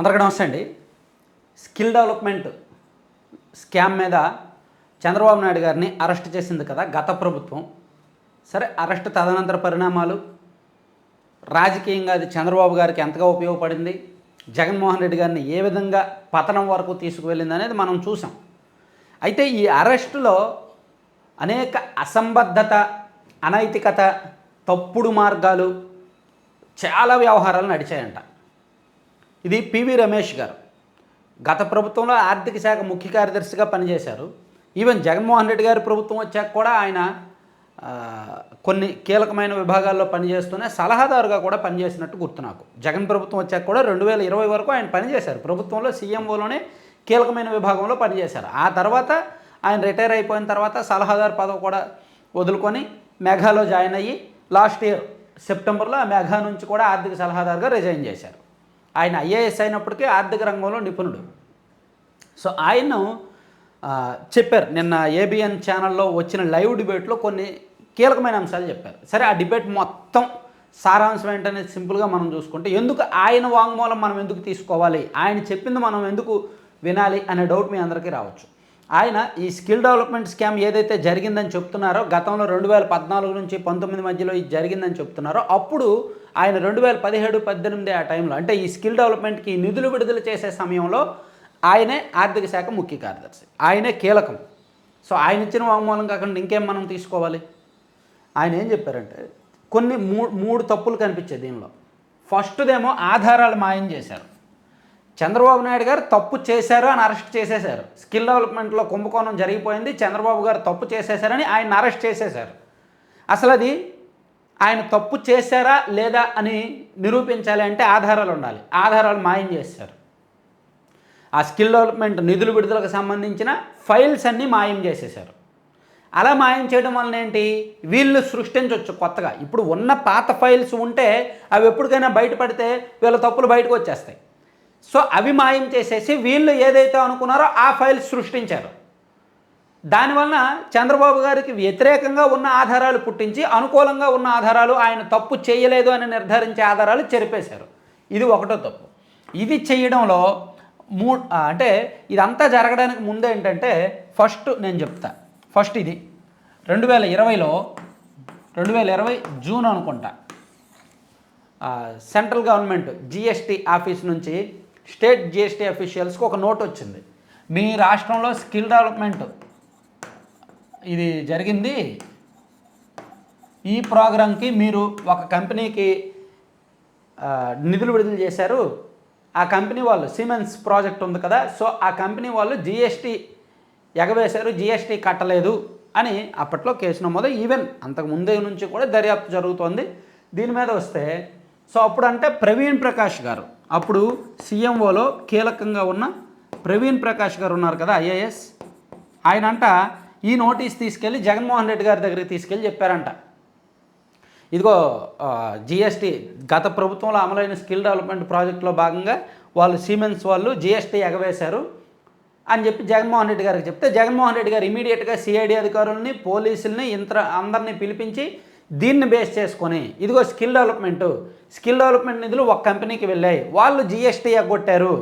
అందరికీ నమస్తే అండి. స్కిల్ డెవలప్మెంట్ స్కామ్ మీద చంద్రబాబు నాయుడు గారిని అరెస్ట్ చేసింది కదా గత ప్రభుత్వం. సరే అరెస్ట్ తదనంతర పరిణామాలు. రాజకీయంగా అది చంద్రబాబు గారికి ఎంతగా ఉపయోగపడింది? జగన్మోహన్ రెడ్డి గారిని ఏ విధంగా పతనం వరకు తీసుకువెళ్ళింది అనేది మనం చూసాం. అయితే ఈ అరెస్టులో అనేక అసంబద్ధత అనైతికత తప్పుడు మార్గాలు చాలా వ్యవహారాలు నడిచాయంట. ఇది పివి రమేష్ గారు. గత ప్రభుత్వంలో ఆర్థిక శాఖ ముఖ్య కార్యదర్శిగా పనిచేశారు. ఈవెన్ జగన్మోహన్ రెడ్డి గారి ప్రభుత్వం వచ్చాక కూడా ఆయన కొన్ని కీలకమైన విభాగాల్లో పనిచేస్తూనే సలహాదారుగా కూడా పనిచేసినట్టు గుర్తు నాకు. జగన్ ప్రభుత్వం వచ్చాక కూడా రెండు వేల ఇరవై వరకు ఆయన పనిచేశారు. ప్రభుత్వంలో సీఎంఓలోనే కీలకమైన విభాగంలో పనిచేశారు. ఆ తర్వాత ఆయన రిటైర్ అయిపోయిన తర్వాత సలహాదారు పదవి కూడా వదులుకొని మెఘాలో జాయిన్ అయ్యి లాస్ట్ ఇయర్ సెప్టెంబర్లో ఆ మేఘా నుంచి కూడా ఆర్థిక సలహాదారుగా రిజైన్ చేశారు. ఆయన ఐఏఎస్ అయినప్పటికీ ఆర్థిక రంగంలో నిపుణుడు. సో ఆయన చెప్పారు. నిన్న ఏబిఎన్ ఛానల్లో వచ్చిన లైవ్ డిబేట్లో కొన్ని కీలకమైన అంశాలు చెప్పారు. సరే ఆ డిబేట్ మొత్తం సారాంశం ఏంటనేది సింపుల్గా మనం చూసుకుంటే ఎందుకు ఆయన వాంగ్మూలం మనం ఎందుకు తీసుకోవాలి? ఆయన చెప్పింది మనం ఎందుకు వినాలి అనే డౌట్ మీ అందరికీ రావచ్చు. ఆయన ఈ స్కిల్ డెవలప్మెంట్ స్కామ్ ఏదైతే జరిగిందని చెప్తున్నారో గతంలో రెండు వేల పద్నాలుగు నుంచి పంతొమ్మిది మధ్యలో ఇది జరిగిందని చెప్తున్నారో అప్పుడు ఆయన రెండు వేల పదిహేడు పద్దెనిమిది ఆ టైంలో అంటే ఈ స్కిల్ డెవలప్మెంట్కి నిధులు విడుదల చేసే సమయంలో ఆయనే ఆర్థిక శాఖ ముఖ్య కార్యదర్శి. ఆయనే కీలకం. సో ఆయన ఇచ్చిన వాంగ్మూలం కాకుండా ఇంకేం మనం తీసుకోవాలి? ఆయన ఏం చెప్పారంటే కొన్ని మూడు మూడు తప్పులు కనిపించాయి దీనిలో. ఫస్ట్దేమో ఆధారాలు మాయం చేశారు. చంద్రబాబు నాయుడు గారు తప్పు చేశారు అని అరెస్ట్ చేసేశారు. స్కిల్ డెవలప్మెంట్లో కుంభకోణం జరిగిపోయింది చంద్రబాబు గారు తప్పు చేసేశారని ఆయన అరెస్ట్ చేసేశారు. అసలు అది ఆయన తప్పు చేశారా లేదా అని నిరూపించాలి అంటే ఆధారాలు ఉండాలి. ఆధారాలు మాయం చేశారు. ఆ స్కిల్ డెవలప్మెంట్ నిధులు విడుదలకు సంబంధించిన ఫైల్స్ అన్నీ మాయం చేసేశారు. అలా మాయం చేయడం వలన ఏంటి? వీళ్ళు సృష్టించవచ్చు కొత్తగా. ఇప్పుడు ఉన్న పాత ఫైల్స్ ఉంటే అవి ఎప్పటికైనా బయటపడితే వీళ్ళ తప్పులు బయటకు వచ్చేస్తాయి. సో అవి మాయం చేసేసి వీళ్ళు ఏదైతే అనుకున్నారో ఆ ఫైల్స్ సృష్టించారు. దానివలన చంద్రబాబు గారికి వ్యతిరేకంగా ఉన్న ఆధారాలు పుట్టించి అనుకూలంగా ఉన్న ఆధారాలు ఆయన తప్పు చేయలేదు అని నిర్ధారించే ఆధారాలు చెరిపేశారు. ఇది ఒకటో తప్పు. ఇది చేయడంలో మూ అంటే ఇదంతా జరగడానికి ముందు ఏంటంటే ఫస్ట్ నేను చెప్తా. ఫస్ట్ ఇది. రెండు వేల ఇరవైలో రెండు వేల ఇరవై జూన్ అనుకుంటా సెంట్రల్ గవర్నమెంట్ జిఎస్టీ ఆఫీస్ నుంచి స్టేట్ జిఎస్టీ అఫీషియల్స్కి ఒక నోట్ వచ్చింది. మీ రాష్ట్రంలో స్కిల్ డెవలప్మెంట్ ఇది జరిగింది. ఈ ప్రోగ్రాంకి మీరు ఒక కంపెనీకి నిధులు విడుదల చేశారు. ఆ కంపెనీ వాళ్ళు సిమెన్స్ ప్రాజెక్ట్ ఉంది కదా సో ఆ కంపెనీ వాళ్ళు జిఎస్టీ ఎగవేశారు జిఎస్టీ కట్టలేదు అని అప్పట్లో కేసు నమోదు ఈవెన్ అంతకు ముందే నుంచి కూడా దర్యాప్తు జరుగుతోంది. దీని మీద వస్తే సో అప్పుడు అంటే ప్రవీణ్ ప్రకాష్ గారు అప్పుడు సీఎంఓలో కీలకంగా ఉన్న ప్రవీణ్ ప్రకాష్ గారు ఉన్నారు కదా ఐఏఎస్. ఆయన అంట ఈ నోటీస్ తీసుకెళ్ళి జగన్మోహన్ రెడ్డి గారి దగ్గరికి తీసుకెళ్ళి చెప్పారంట. ఇదిగో జిఎస్టీ గత ప్రభుత్వంలో అమలైన స్కిల్ డెవలప్మెంట్ ప్రాజెక్టులో భాగంగా వాళ్ళు సిమెంట్స్ వాళ్ళు జిఎస్టీ ఎగవేశారు అని చెప్పి జగన్మోహన్ రెడ్డి గారికి చెప్తే జగన్మోహన్ రెడ్డి గారు ఇమీడియట్గా సిఐడి అధికారులని పోలీసుల్ని ఇంత అందరినీ పిలిపించి దీన్ని బేస్ చేసుకొని ఇదిగో స్కిల్ డెవలప్మెంట్. స్కిల్ డెవలప్మెంట్ నిధులు ఒక కంపెనీకి వెళ్ళాయి. వాళ్ళు జిఎస్టీ ఎగ్గొట్టారు.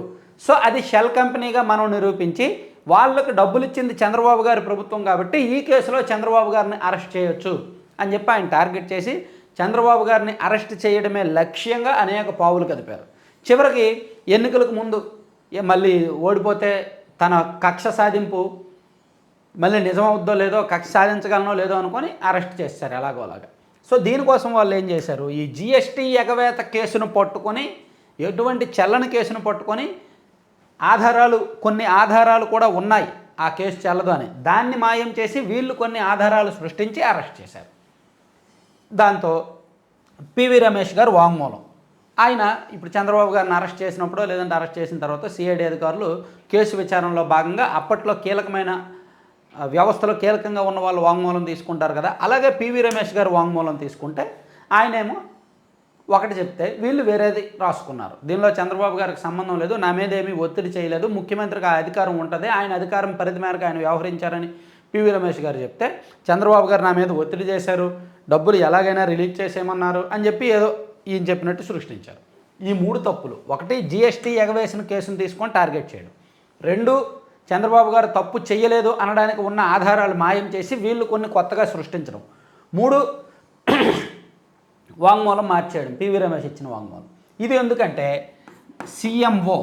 సో అది షెల్ కంపెనీగా మనం నిరూపించి వాళ్ళకు డబ్బులు ఇచ్చింది చంద్రబాబు గారి ప్రభుత్వం కాబట్టి ఈ కేసులో చంద్రబాబు గారిని అరెస్ట్ చేయొచ్చు అని చెప్పి ఆయన టార్గెట్ చేసి చంద్రబాబు గారిని అరెస్ట్ చేయడమే లక్ష్యంగా అనేక పావులు కదిపారు. చివరికి ఎన్నికలకు ముందు మళ్ళీ ఓడిపోతే తన కక్ష సాధింపు మళ్ళీ నిజమవుద్దో లేదో కక్ష సాధించగలనో లేదో అనుకొని అరెస్ట్ చేస్తారు ఎలాగో అలాగా. సో దీనికోసం వాళ్ళు ఏం చేశారు? ఈ జిఎస్టీ ఎగవేత కేసును పట్టుకొని ఎటువంటి చెల్లని కేసును పట్టుకొని ఆధారాలు కొన్ని ఆధారాలు కూడా ఉన్నాయి ఆ కేసు చెల్లదు అని. దాన్ని మాయం చేసి వీళ్ళు కొన్ని ఆధారాలు సృష్టించి అరెస్ట్ చేశారు. దాంతో పివి రమేష్ గారు వాంగ్మూలం. ఆయన ఇప్పుడు చంద్రబాబు గారిని అరెస్ట్ చేసినప్పుడు లేదంటే అరెస్ట్ చేసిన తర్వాత సిఐడి అధికారులు కేసు విచారణలో భాగంగా అప్పట్లో కీలకమైన వ్యవస్థలో కీలకంగా ఉన్న వాళ్ళు వాంగ్మూలం తీసుకుంటారు కదా. అలాగే పివి రమేష్ గారు వాంగ్మూలం తీసుకుంటే ఆయనేమో ఒకటి చెప్తే వీళ్ళు వేరేది రాసుకున్నారు. దీనిలో చంద్రబాబు గారికి సంబంధం లేదు నా మీద ఏమీ ఒత్తిడి చేయలేదు ముఖ్యమంత్రికి ఆ అధికారం ఉంటుంది ఆయన అధికారం పరిధి మేరకు ఆయన వ్యవహరించారని పివి రమేష్ గారు చెప్తే చంద్రబాబు గారు నా మీద ఒత్తిడి చేశారు డబ్బులు ఎలాగైనా రిలీజ్ చేసేయమన్నారు అని చెప్పి ఏదో ఈయన చెప్పినట్టు సృష్టించారు. ఈ మూడు తప్పులు ఒకటి జిఎస్టీ ఎగవేసిన కేసును తీసుకొని టార్గెట్ చేయడం రెండు చంద్రబాబు గారు తప్పు చేయలేదు అనడానికి ఉన్న ఆధారాలు మాయం చేసి వీళ్ళు కొన్ని కొత్తగా సృష్టించడం. మూడు వాంగ్మూలం మార్చేయడం. పివి రమేష్ ఇచ్చిన వాంగ్మూలం. ఇది ఎందుకంటే సీఎంఓ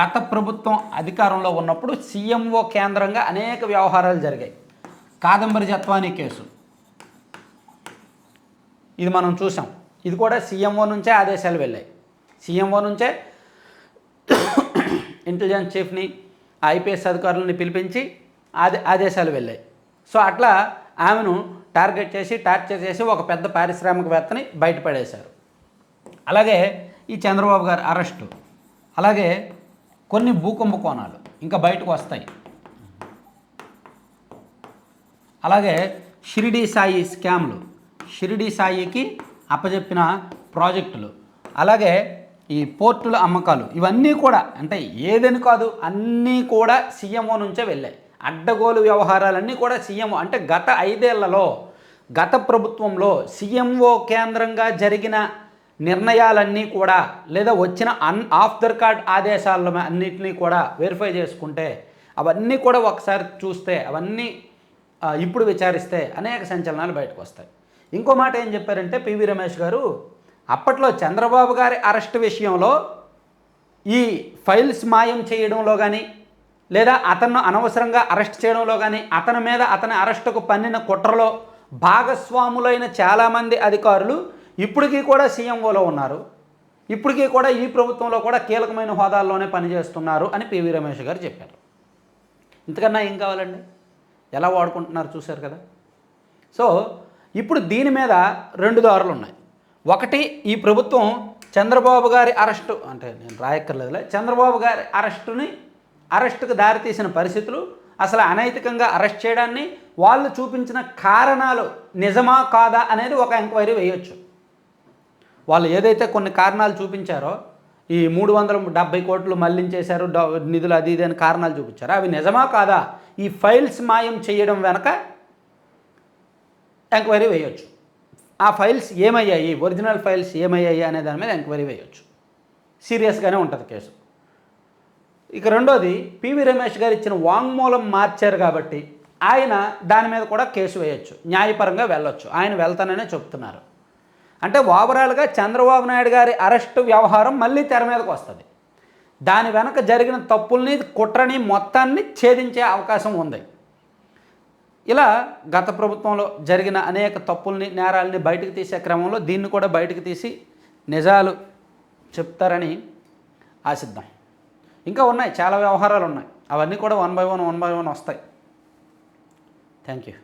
గత ప్రభుత్వం అధికారంలో ఉన్నప్పుడు సీఎంఓ కేంద్రంగా అనేక వ్యవహారాలు జరిగాయి. కాదంబరి జత్వానీ కేసు. ఇది మనం చూసాం. ఇది కూడా సీఎంఓ నుంచే ఆదేశాలు వెళ్ళాయి. సీఎంఓ నుంచే ఇంటెలిజెన్స్ చీఫ్ని ఐపీఎస్ అధికారులని పిలిపించి ఆదే ఆదేశాలు వెళ్ళాయి. సో అట్లా ఆమెను టార్గెట్ చేసి టార్చర్ చేసి ఒక పెద్ద పారిశ్రామికవేత్తని బయటపడేశారు. అలాగే ఈ చంద్రబాబు గారి అరెస్టు అలాగే కొన్ని భూకుంభకోణాలు ఇంకా బయటకు వస్తాయి. అలాగే షిరిడి సాయి స్కామ్లు షిరిడి సాయికి అప్పజెప్పిన ప్రాజెక్టులు అలాగే ఈ పోర్టుల అమ్మకాలు ఇవన్నీ కూడా అంటే ఏదని కాదు అన్నీ కూడా సీఎంఓ నుంచే వెళ్ళాయి. అడ్డగోలు వ్యవహారాలన్నీ కూడా సీఎంఓ అంటే గత ఐదేళ్ళలో గత ప్రభుత్వంలో సీఎంఓ కేంద్రంగా జరిగిన నిర్ణయాలన్నీ కూడా లేదా వచ్చిన అన్ ఆఫ్ ద రికార్డ్ ఆదేశాల అన్నింటినీ కూడా వెరిఫై చేసుకుంటే అవన్నీ కూడా ఒకసారి చూస్తే అవన్నీ ఇప్పుడు విచారిస్తే అనేక సంచలనాలు బయటకు వస్తాయి. ఇంకో మాట ఏం చెప్పారంటే పివి రమేష్ గారు అప్పట్లో చంద్రబాబు గారి అరెస్ట్ విషయంలో ఈ ఫైల్స్ మాయం చేయడంలో కానీ లేదా అతను అనవసరంగా అరెస్ట్ చేయడంలో కానీ అతని మీద అతని అరెస్టుకు పన్నిన కుట్రలో భాగస్వాములైన చాలామంది అధికారులు ఇప్పటికీ కూడా సీఎంఓలో ఉన్నారు. ఇప్పటికీ కూడా ఈ ప్రభుత్వంలో కూడా కీలకమైన హోదాల్లోనే పనిచేస్తున్నారు అని పివి రమేష్ గారు చెప్పారు. ఇంతకన్నా ఏం కావాలండి? ఎలా వాడుకుంటున్నారు చూశారు కదా? సో ఇప్పుడు దీని మీద రెండు దారులు ఉన్నాయి ఒకటి ఈ ప్రభుత్వం చంద్రబాబు గారి అరెస్టు అంటే నేను రాయక్కర్లేదులే చంద్రబాబు గారి అరెస్టుని అరెస్టుకు దారితీసిన పరిస్థితులు అసలు అనైతికంగా అరెస్ట్ చేయడాన్ని వాళ్ళు చూపించిన కారణాలు నిజమా కాదా అనేది ఒక ఎంక్వైరీ వేయొచ్చు. వాళ్ళు ఏదైతే కొన్ని కారణాలు చూపించారో ఈ మూడు వందల డెబ్బై కోట్లు మళ్ళించేశారు నిధులు అది ఇది అని కారణాలు చూపించారు అవి నిజమా కాదా? ఈ ఫైల్స్ మాయం చేయడం వెనక ఎంక్వైరీ వేయొచ్చు. ఆ ఫైల్స్ ఏమయ్యాయి? ఒరిజినల్ ఫైల్స్ ఏమయ్యాయి అనే దాని మీద ఎంక్వైరీ వేయొచ్చు. సీరియస్గానే ఉంటుంది కేసు. ఇక రెండోది పివి రమేష్ గారు ఇచ్చిన వాంగ్మూలం మార్చారు కాబట్టి ఆయన దాని మీద కూడా కేసు వేయొచ్చు. న్యాయపరంగా వెళ్ళొచ్చు. ఆయన వెళ్తాననే చెప్తున్నారు. అంటే ఓవరాల్గా చంద్రబాబు నాయుడు గారి అరెస్టు వ్యవహారం మళ్ళీ తెర మీదకు వస్తుంది. దాని వెనక జరిగిన తప్పుల్ని కుట్రని మొత్తాన్ని ఛేదించే అవకాశం ఉంది. ఇలా గత ప్రభుత్వంలో జరిగిన అనేక తప్పుల్ని నేరాలని బయటకు తీసే క్రమంలో దీన్ని కూడా బయటకు తీసి నిజాలు చెప్తారని ఆశిద్దాం. ఇంకా ఉన్నాయి చాలా వ్యవహారాలు ఉన్నాయి. అవన్నీ కూడా one by one one by one వస్తాయి. Thank you.